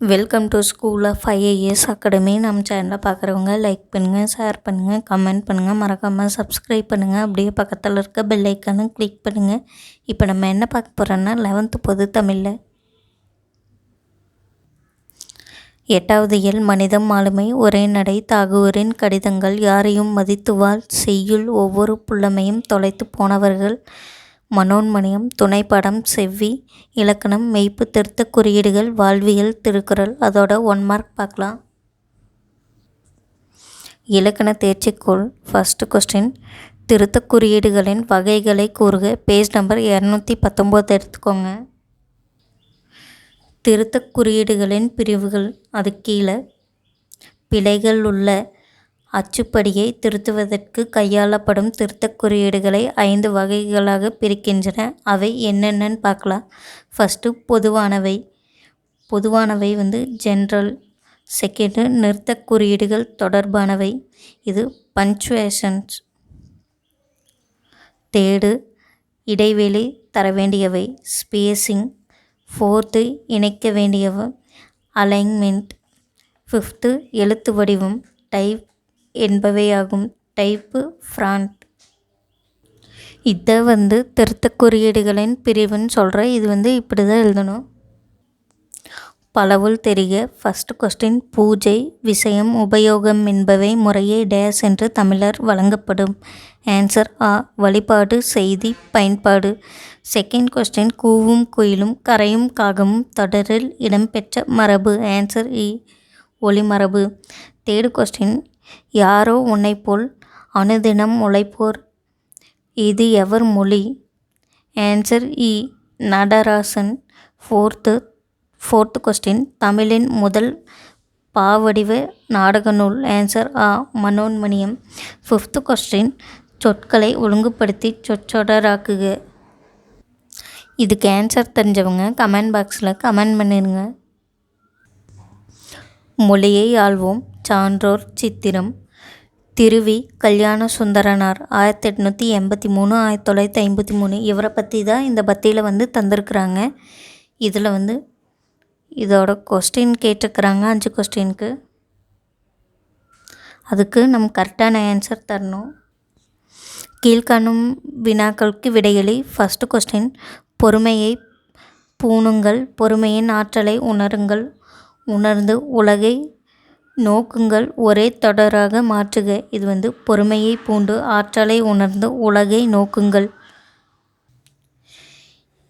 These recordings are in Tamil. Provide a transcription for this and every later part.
Welcome to school of IAS academy நம்ம சேனலை பார்க்குறவங்க லைக் பண்ணுங்கள் ஷேர் பண்ணுங்கள் கமெண்ட் பண்ணுங்கள் மறக்காமல் சப்ஸ்கிரைப் பண்ணுங்கள் அப்படியே பக்கத்தில் இருக்க பெல் ஐக்கானும் கிளிக் பண்ணுங்கள் இப்போ நம்ம என்ன பார்க்க போகிறோன்னா லெவன்த்து பொது தமிழில் எட்டாவது இயல் மனிதம் ஆளுமை. ஒரே நடை தாகுவோரின் கடிதங்கள் யாரையும் மதித்துவால் செய்யுள் ஒவ்வொரு புள்ளமையும் தொலைத்து போனவர்கள். மனோன்மணியம் துணைப்படம் செவ்வி இலக்கணம் மெய்ப்பு திருத்த குறியீடுகள் வாழ்வியல் திருக்குறள். அதோட ஒன் மார்க் பார்க்கலாம். இலக்கண தேர்ச்சிக்கோள் ஃபஸ்ட்டு கொஸ்டின் திருத்த குறியீடுகளின் வகைகளை கூறுக. பேஜ் நம்பர் இரநூத்தி பத்தொம்போது எடுத்துக்கோங்க. திருத்த குறியீடுகளின் பிரிவுகள் அது கீழே. பிழைகள் உள்ள அச்சுப்படியை திருத்துவதற்கு கையாளப்படும் திருத்தக் குறியீடுகளை ஐந்து வகைகளாக பிரிக்கின்றன. அவை என்னென்னு பார்க்கலாம். ஃபஸ்ட்டு பொதுவானவை. பொதுவானவை வந்து ஜென்ரல். செகண்டு நிறுத்தக் குறியீடுகள் தொடர்பானவை. இது பஞ்சுவேஷன்ஸ். தேர்டு இடைவெளி தர வேண்டியவை ஸ்பேஸிங் ஃபோர்த்து இணைக்க வேண்டியவை. அலைன்மெண்ட். ஃபிஃப்த்து எழுத்து வடிவம். டைப் என்பவையாகும் டைப்பு ஃப்ராண்ட் இதை வந்து திருத்த குறியீடுகளின் பிரிவுன்னு சொல்கிறேன் இது வந்து இப்படி தான் எழுதணும். பலவுள் தெரிய ஃபஸ்ட் கொஸ்டின் பூஜை விஷயம் உபயோகம் என்பவை முறையே டேஸ் என்று தமிழர் வழங்கப்படும். ஆன்சர் ஆ வழிபாடு செய்தி பயன்பாடு. செகண்ட் கொஸ்டின் கூவும் குயிலும் கரையும் காகமும் தொடரில் இடம்பெற்ற மரபு. ஆன்சர் இ ஒளிமரபு தேர்டு கொஸ்டின் யாரோ உன்னைப்போல் அனுதினம் உழைப்போர். இது எவர் மொழி? ஆன்சர் இ e. நடராசன். ஃபோர்த்து ஃபோர்த்து கொஸ்டின் தமிழின் முதல் பாவடிவ நாடக நூல் ஆன்சர் ஆ மனோன்மணியம். ஃபிஃப்த்து கொஸ்டின் சொற்களை ஒழுங்குபடுத்தி சொற்றொடராக்குக. இதுக்கு ஆன்சர் தெரிஞ்சவங்க கமெண்ட் பாக்ஸில் கமெண்ட் பண்ணிடுங்க மொழியை ஆள்வோம். சான்றோர் சித்திரம். திருவி கல்யாண சுந்தரனார் ஆயிரத்தி எட்நூற்றி எண்பத்தி மூணு ஆயிரத்தி தொள்ளாயிரத்தி ஐம்பத்தி மூணு. இவரை பற்றி தான் இந்த பத்தியில் வந்து தந்திருக்குறாங்க. இதில் வந்து இதோட கொஸ்டின் கேட்டிருக்கிறாங்க. அஞ்சு கொஸ்டினுக்கு அதுக்கு நம்ம கரெக்டான ஆன்சர் தரணும். கீழ்காணும் வினாக்களுக்கு விடையளி. ஃபஸ்ட்டு கொஸ்டின் பொறுமையை பூணுங்கள் பொறுமையின் ஆற்றலை உணருங்கள். உணர்ந்து உலகை நோக்குங்கள் ஒரே தொடராக மாற்றுக. இது வந்து பொறுமையை பூண்டு ஆற்றலை உணர்ந்து உலகை நோக்குங்கள்.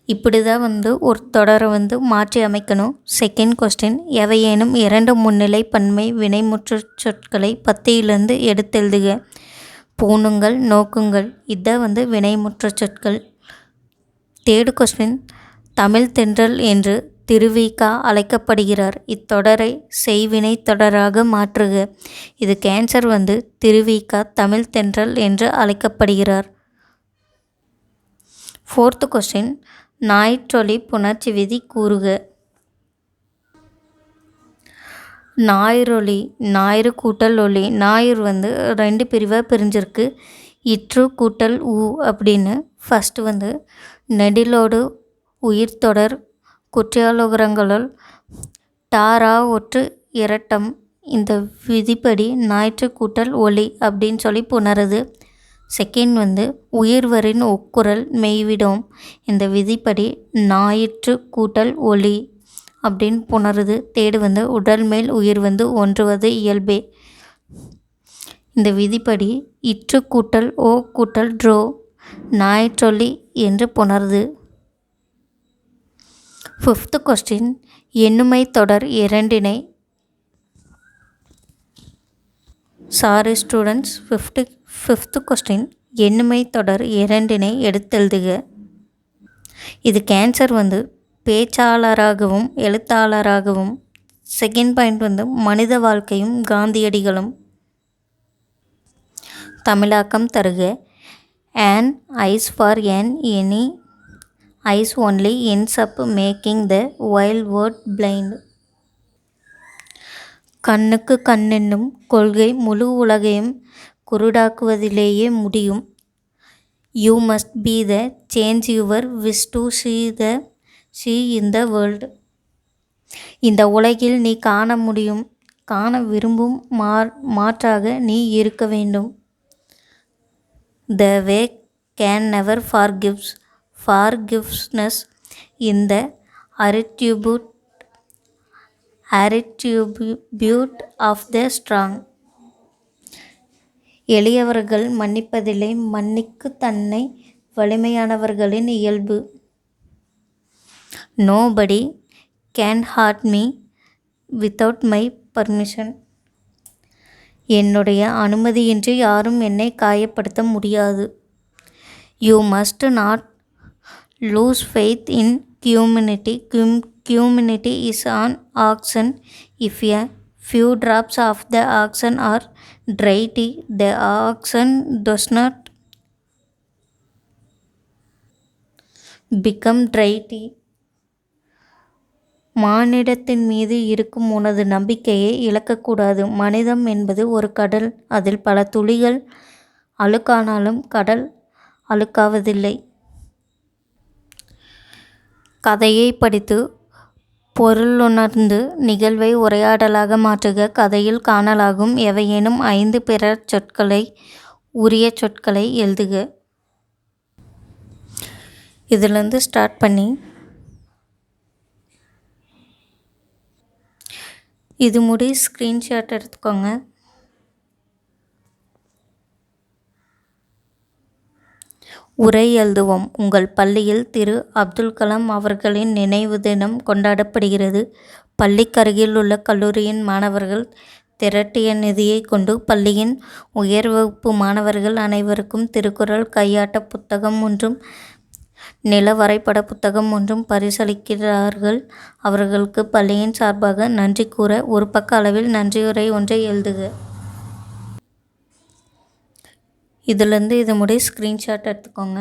இப்படி தான் வந்து ஒரு தொடரை வந்து மாற்றி அமைக்கணும். செகண்ட் கொஸ்டின் எவையேனும் இரண்டு முன்னிலை பன்மை வினைமுற்று சொற்களை பத்தியிலிருந்து எடுத்தெழுதுக. பூணுங்கள் நோக்குங்கள் இதான் வந்து வினைமுற்ற சொற்கள். தேர்டு கொஸ்டின் தமிழ் தென்றல் என்று திருவிகா அழைக்கப்படுகிறார். இத்தொடரை செய்வினை தொடராக மாற்றுக. இது கேன்சர் வந்து திருவிகா தமிழ் தென்றல் என்று அழைக்கப்படுகிறார். ஃபோர்த்து கொஸ்டின் ஞாயிற்றொலி புணர்ச்சி விதி கூறுக. ஞாயிறொலி ஞாயிறு கூட்டல் ஒலி. ஞாயிறு வந்து ரெண்டு பிரிவாக பிரிஞ்சிருக்கு. இற்று கூட்டல் ஊ அப்படின்னு ஃபஸ்ட்டு வந்து நெடிலோடு உயிர் தொடர் குற்றியாலுகரங்களுள் டாரா ஒற்று இரட்டம். இந்த விதிப்படி ஞாயிற்று கூட்டல் ஒளி அப்படின்னு சொல்லி புணருது. செகண்ட் வந்து உயிர்வரின் ஒக்குரல் மெய்விடும். இந்த விதிப்படி ஞாயிற்று கூட்டல் ஒளி அப்படின்னு புணருது. தேடு வந்து உடல் மேல் உயிர் வந்து ஒன்றுவது இயல்பே. இந்த விதிப்படி இற்று கூட்டல் ஓ கூட்டல் ட்ரோ ஞாயிற்றொலி என்று புணருது. ஃபிஃப்த்து கொஸ்டின் எண்ணுமை தொடர் இரண்டினை. Sorry students fifth fifth question எண்ணுமை தொடர் இரண்டினை எடுத்தெழுதுக. இது கேன்சர் வந்து பேச்சாளராகவும் எழுத்தாளராகவும் செகண்ட் பாயிண்ட் வந்து மனித வாழ்க்கையும் காந்தியடிகளும். தமிழாக்கம் தருக. An eyes for an any eyes only ends up making the wild word blind. கண்ணுக்கு கண்ணென்னும் கொள்கை முழு உலகையும் குருடாக்குவதிலேயே முடியும். You must be the change your wish to see the see in the world இந்த உலகில் நீ காண முடியும். காண விரும்பும் மா மாற்றாக நீ இருக்க வேண்டும். The way can never forgives forgiveness இந்த அரிட்யூபியூட் அரிட்யூபியூட் ஆஃப் த ஸ்ட்ராங் எளியவர்கள் மன்னிப்பதில்லை மன்னிக்கு தன்னை வலிமையானவர்களின் இயல்பு. Nobody can hurt me without my permission என்னுடைய அனுமதியின்றி யாரும் என்னை காயப்படுத்த முடியாது. You must not lose faith in humanity hume humanity is an action if a few drops of the action are dry the action oxen not become dirty மானிடத்தின் மீது இருக்கும் உனது நம்பிக்கையை இழக்கக்கூடாது. மனிதம் என்பது ஒரு கடல். அதில் பல துளிகள் அழுக்கானாலும் கடல் அழுக்காவதில்லை. கதையை படித்து பொருளுணர்ந்து நிகழ்வை உரையாடலாக மாற்றுக. கதையில் காணலாகும் எவையேனும் ஐந்து பிற சொற்களை உரிய சொற்களை எழுதுக. இதுலேருந்து ஸ்டார்ட் பண்ணி இது முடி ஸ்க்ரீன்ஷாட் எடுத்துக்கோங்க. உரை எழுதுவோம். உங்கள் பள்ளியில் திரு. அப்துல் கலாம் அவர்களின் நினைவு தினம் கொண்டாடப்படுகிறது. பள்ளிக்கருகில் உள்ள கல்லூரியின் மாணவர்கள் திரட்டிய நிதியை கொண்டு பள்ளியின் உயர் வகுப்பு மாணவர்கள் அனைவருக்கும் திருக்குறள் கையாட்ட புத்தகம் ஒன்றும் நில வரைபட புத்தகம் ஒன்றும் பரிசளிக்கிறார்கள். அவர்களுக்கு பள்ளியின் சார்பாக நன்றி கூற ஒரு பக்க அளவில் நன்றியுரை ஒன்றை எழுதுக. இதுலேருந்து இது முடிய ஸ்க்ரீன்ஷாட் எடுத்துக்கோங்க.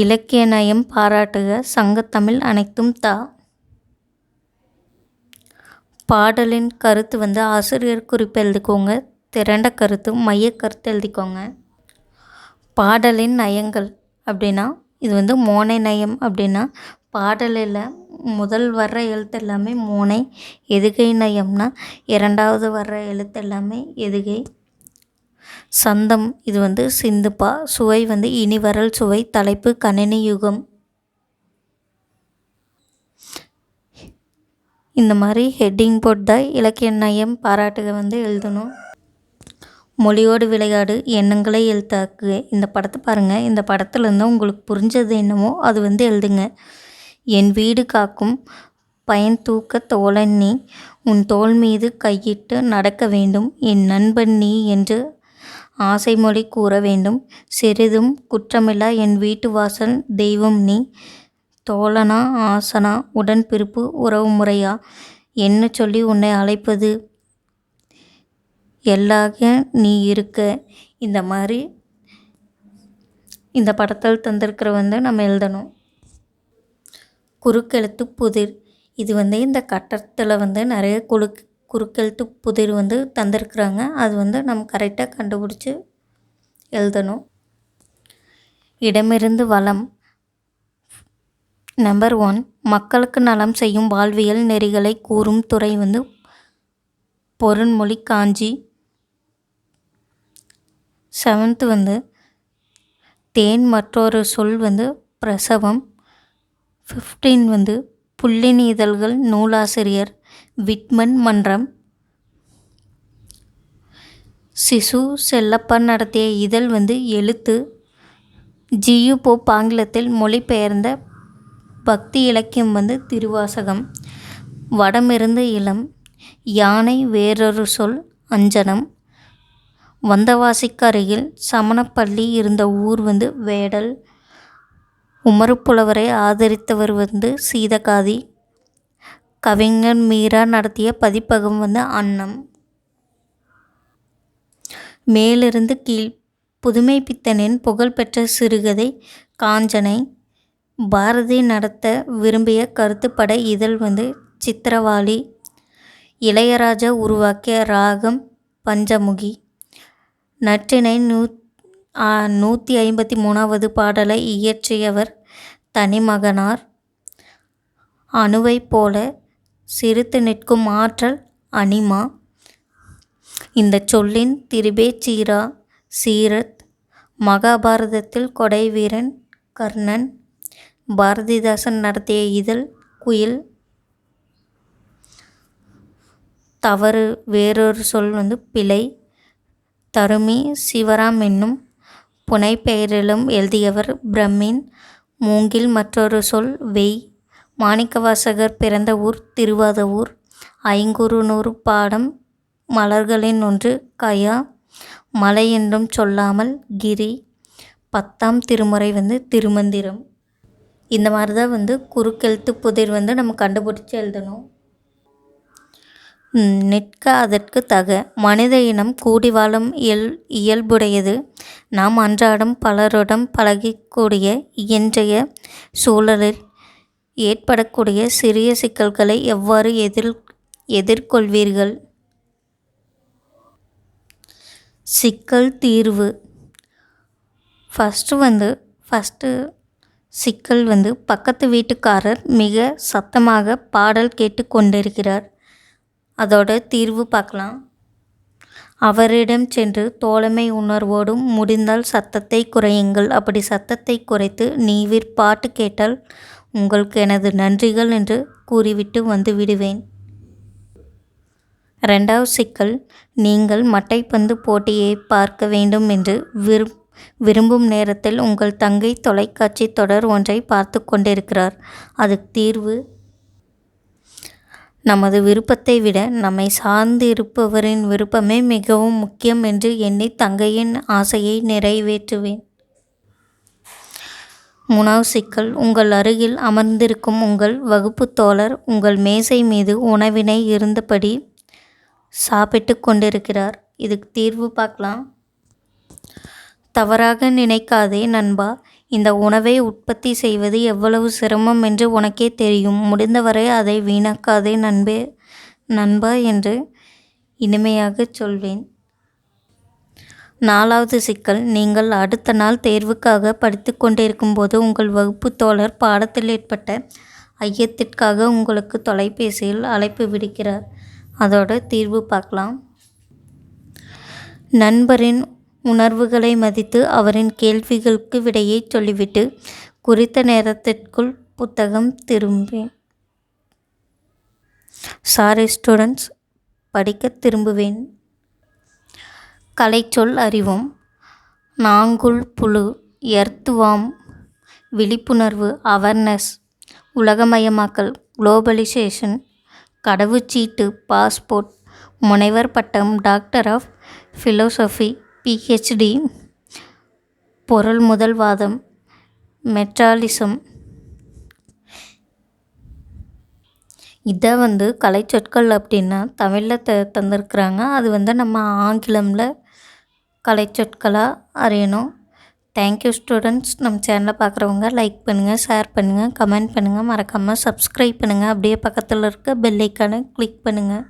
இலக்கிய நயம் பாராட்டுக சங்கத்தமிழ் அனைத்தும் தா. பாடலின் கருத்து வந்து ஆசிரியர் குறிப்பு எழுதிக்கோங்க. திரண்ட கருத்து மைய கருத்து எழுதிக்கோங்க. பாடலின் நயங்கள் அப்படின்னா இது வந்து மோனை நயம் அப்படின்னா பாடலில் முதல் வர்ற எழுத்து எல்லாமே மோனை எதுகை நயம்னா இரண்டாவது வர்ற எழுத்து எல்லாமே எதுகை. சந்தம் இது வந்து சிந்துப்பா. சுவை வந்து இனிவரல் சுவை தலைப்பு கணினி யுகம். இந்த மாதிரி ஹெட்டிங் போட்டு இலக்கிய நயம் பாராட்டுக வந்து எழுதணும். மொழியோடு விளையாடு எண்ணங்களை எழுத்தாக்குக இந்த படத்தை பாருங்கள் இந்த படத்துலேருந்து உங்களுக்கு புரிஞ்சது என்னமோ அது வந்து எழுதுங்க. என் வீடு காக்கும் பயன் தூக்க தோழன் நீ உன் தோள் மீது கையிட்டு நடக்க வேண்டும். என் நண்பன் நீ என்று ஆசைமொழி கூற வேண்டும். சிறிதும் குற்றமில்லா என் வீட்டு வாசல் தெய்வம் நீ. தோழனா ஆசனா உடன்பிறப்பு உறவு முறையா? என்ன சொல்லி உன்னை அழைப்பது? எல்லாக நீ இருக்க. இந்த மாதிரி இந்த படத்தில் தந்திருக்கிற வந்து நம்ம எழுதணும். குறுக்கெழுத்து புதிர். இது வந்து இந்த கட்டத்தில் வந்து நிறைய குழு குறுக்கெழுத்து புதிர் வந்து தந்திருக்கிறாங்க. அது வந்து நம்ம கரெக்டாக கண்டுபிடிச்சி எழுதணும். இடமிருந்து வளம் நம்பர் ஒன் மக்களுக்கு நலம் செய்யும் வாழ்வியல் நெறிகளை கூறும் துறை வந்து பொருண்மொழி காஞ்சி. செவன்த்து வந்து தேன் மற்றொரு சொல் வந்து பிரசவம். ஃபிஃப்டீன் வந்து புள்ளின் இதழ்கள் நூலாசிரியர் விட்மன் மன்றம். சிசு செல்லப்பா நடத்திய இதழ் வந்து எழுத்து. ஜியு போப் ஆங்கிலத்தில் மொழிபெயர்ந்த பக்தி இலக்கியம் வந்து திருவாசகம். வடமிருந்து இளம். யானை வேறொரு சொல் அஞ்சனம். வந்தவாசிக்கு அருகில் சமணப்பள்ளி இருந்த ஊர் வந்து வேடல். உமறுப்புலவரை ஆதரித்தவர் வந்து சீதகாதி. கவிஞர் மீரா நடத்திய பதிப்பகம் வந்து அன்னம். மேலிருந்து கீழ் புதுமை பித்தனின் புகழ்பெற்ற சிறுகதை காஞ்சனை. பாரதி நடத்த விரும்பிய கருத்துப்பட இதழ் வந்து சித்திரவாளி. இளையராஜா உருவாக்கிய ராகம் பஞ்சமுகி. நற்றினை நூ நூற்றி ஐம்பத்தி மூணாவது பாடலை இயற்றியவர் தனிமகனார். அணுவைப் போல சிரித்து நிற்கும் ஆற்றல் அனிமா. இந்த சொல்லின் திரிபேச்சீரா சீரத் மகாபாரதத்தில் கொடைவீரன் கர்ணன் பாரதிதாசன் நடத்திய இதழ் குயில். தவறு வேறொரு சொல் வந்து பிழை. தருமி சிவராம் என்னும் புனைப்பெயரிலும் எழுதியவர் பிரமின். மூங்கில் மற்றொரு சொல் வெய் மாணிக்கவாசகர் பிறந்த ஊர் திருவாதவூர். ஐங்குறுநூறு பாடம் மலர்களின் ஒன்று கயா மலை என்றும் சொல்லாமல் கிரி பத்தாம் திருமுறை வந்து திருமந்திரம் இந்த மாதிரி தான் வந்து குறுக்கெழுத்து புதிர் வந்து நம்ம கண்டுபிடிச்சி எழுதணும். நிற்க அதற்கு தக. மனித இனம் கூடி வாழும் இயல் இயல்புடையது. நாம் அன்றாடம் பலருடன் பழகக்கூடிய இன்றைய சூழலில் ஏற்படக்கூடிய சிறிய சிக்கல்களை எவ்வாறு எதிர் எதிர்கொள்வீர்கள்? சிக்கல் தீர்வு. ஃபஸ்ட்டு வந்து ஃபஸ்ட்டு சிக்கல் வந்து பக்கத்து வீட்டுக்காரர் மிக சத்தமாக பாடல் கேட்டு கொண்டிருக்கிறார். அதோட தீர்வு பார்க்கலாம். அவரிடம் சென்று தோழமை உணர்வோடும் முடிந்தால் சத்தத்தை குறையுங்கள். அப்படி சத்தத்தை குறைத்து நீவிர் பாட்டு கேட்டால் உங்களுக்கு எனது நன்றிகள் என்று கூறிவிட்டு வந்து விடுவேன். ரெண்டாவது சிக்கல் நீங்கள் மட்டைப்பந்து போட்டியை பார்க்க வேண்டும் என்று விரும் விரும்பும் நேரத்தில் உங்கள் தங்கை தொலைக்காட்சி தொடர் ஒன்றை பார்த்து கொண்டிருக்கிறார். அதுக்கு தீர்வு நமது விருப்பத்தை விட நம்மை சார்ந்து இருப்பவரின் விருப்பமே மிகவும் முக்கியம் என்று எண்ணி தங்கையின் ஆசையை நிறைவேற்றுவேன். உணவு சிக்கல் உங்கள் அருகில் அமர்ந்திருக்கும் உங்கள் வகுப்பு தோழர் உங்கள் மேசை மீது உணவினை இருந்தபடி சாப்பிட்டு கொண்டிருக்கிறார். இதுக்கு தீர்வு பார்க்கலாம். தவறாக நினைக்காதே நண்பா. இந்த உணவை உற்பத்தி செய்வது எவ்வளவு சிரமம் என்று உனக்கே தெரியும். முடிந்தவரை அதை வீணாக்காதே நண்பே நண்பா என்று இனிமையாக சொல்வேன். நாலாவது சிக்கல் நீங்கள் அடுத்த நாள் தேர்வுக்காக படித்து கொண்டிருக்கும் போது உங்கள் வகுப்பு தோழர் பாடத்தில் ஏற்பட்ட ஐயத்திற்காக உங்களுக்கு தொலைபேசியில் அழைப்பு விடுக்கிறார். அதோட தீர்வு பார்க்கலாம். நண்பரின் உணர்வுகளை மதித்து அவரின் கேள்விகளுக்கு விடையை சொல்லிவிட்டு குறித்த நேரத்திற்குள் புத்தகம் திரும்பேன் சாரி ஸ்டூடெண்ட்ஸ் படிக்க திரும்புவேன். கலைச்சொல் அறிவோம். நாங்குள் புழு எர்த்துவாம் விழிப்புணர்வு அவேர்னஸ் உலகமயமாக்கல் குளோபலைசேஷன் கடவுச்சீட்டு பாஸ்போர்ட் முனைவர் பட்டம் டாக்டர் ஆஃப் ஃபிலோசஃபி பிஹெச்டி பொருள் முதல்வாதம் மெட்ராலிசம் இதை வந்து கலைச்சொற்கள் அப்படின்னா தமிழில் த தந்திருக்கிறாங்க. அது வந்து நம்ம ஆங்கிலமில் கலைச்சொற்களாக அறியணும். தேங்க்யூ ஸ்டூடெண்ட்ஸ் நம்ம சேனலை பார்க்குறவங்க லைக் பண்ணுங்கள் ஷேர் பண்ணுங்கள் கமெண்ட் பண்ணுங்கள் மறக்காமல் சப்ஸ்கிரைப் பண்ணுங்கள் அப்படியே பக்கத்தில் இருக்க பெல் ஐக்கானை கிளிக் பண்ணுங்கள்